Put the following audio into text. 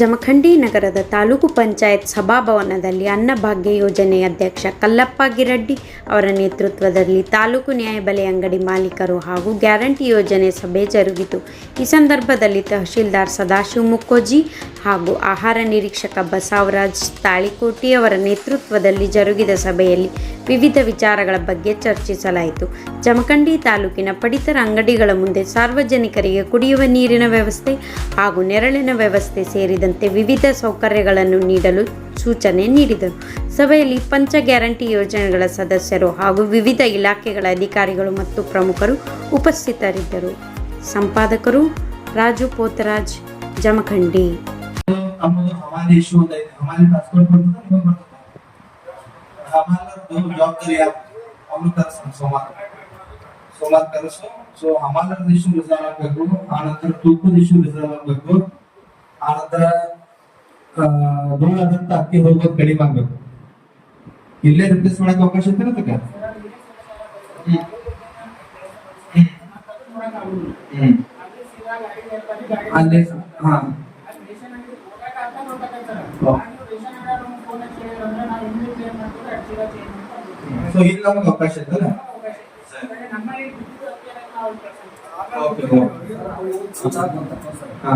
ಜಮಖಂಡಿ ನಗರದ ತಾಲೂಕು ಪಂಚಾಯತ್ ಸಭಾಭವನದಲ್ಲಿ ಅನ್ನಭಾಗ್ಯ ಯೋಜನೆ ಅಧ್ಯಕ್ಷ ಕಲ್ಲಪ್ಪ ಗಿರಡ್ಡಿ ಅವರ ನೇತೃತ್ವದಲ್ಲಿ ತಾಲೂಕು ನ್ಯಾಯಬೆಲೆ ಅಂಗಡಿ ಮಾಲೀಕರು ಹಾಗೂ ಗ್ಯಾರಂಟಿ ಯೋಜನೆ ಸಭೆ ಜರುಗಿತು. ಈ ಸಂದರ್ಭದಲ್ಲಿ ತಹಶೀಲ್ದಾರ್ ಸದಾಶಿವ ಮುಕ್ಕೋಜಿ ಹಾಗೂ ಆಹಾರ ನಿರೀಕ್ಷಕ ಬಸವರಾಜ್ ತಾಳಿಕೋಟಿ ಅವರ ನೇತೃತ್ವದಲ್ಲಿ ಜರುಗಿದ ಸಭೆಯಲ್ಲಿ ವಿವಿಧ ವಿಚಾರಗಳ ಬಗ್ಗೆ ಚರ್ಚಿಸಲಾಯಿತು. ಜಮಖಂಡಿ ತಾಲೂಕಿನ ಪಡಿತರ ಅಂಗಡಿಗಳ ಮುಂದೆ ಸಾರ್ವಜನಿಕರಿಗೆ ಕುಡಿಯುವ ನೀರಿನ ವ್ಯವಸ್ಥೆ ಹಾಗೂ ನೆರಳಿನ ವ್ಯವಸ್ಥೆ ಸೇರಿದಂತೆ ವಿವಿಧ ಸೌಕರ್ಯಗಳನ್ನು ನೀಡಲು ಸೂಚನೆ ನೀಡಿದರು. ಸಭೆಯಲ್ಲಿ ಪಂಚ ಗ್ಯಾರಂಟಿ ಯೋಜನೆಗಳ ಸದಸ್ಯರು ಹಾಗೂ ವಿವಿಧ ಇಲಾಖೆಗಳ ಅಧಿಕಾರಿಗಳು ಮತ್ತು ಪ್ರಮುಖರು ಉಪಸ್ಥಿತರಿದ್ದರು. ಸಂಪಾದಕರು ರಾಜು ಪೋತರಾಜ್, ಜಮಖಂಡಿ. ನಮ್ಮದು ಹಮಾಲಿ ಇಶ್ಯೂ ಅಂತ ಇದೆ ಹಮಾಲಿ ಟ್ರಾನ್ಸ್ಪೋರ್ಟ್ ಬರ್ತದೆ ನಿಮಗೆ ಬರ್ತದೆ ಹಮಾಲದ್ದು ಜವಾಬ್ದಾರಿ ಯಾರು ಅವನು ತರಿಸ್ತಾನೆ ಸೋಮವಾರ ಸೋಮವಾರ ತರಿಸು ಸೊ ಹಮಾಲದ ಇಶ್ಯೂ ರಿಸಲ್ವ್ ಆಗಬೇಕು ಆ ನಂತರ ತೂಕದ ಇಶ್ಯೂ ರಿಸಲ್ವ್ ಆಗಬೇಕು ಆ ನಂತರ ಧೂಳಾದಂತ ಅಕ್ಕಿ ಹೋಗೋದು ಕಡಿಮೆ ಆಗ್ಬೇಕು ಇಲ್ಲೇ ರಿಪ್ಲೇಸ್ ಮಾಡಕ್ಕೆ ಅವಕಾಶ ಐತೆ ಅದಕ್ಕೆ ಹ್ಮ್ ಹ್ಮ್ ಅಲ್ಲಿ ಹಾ ಸೊ ಇಲ್ಲಿ ನಮ್ಗೆ ಅವಕಾಶ ಐತಲ್ಲ ಓಕೆ ಹಾ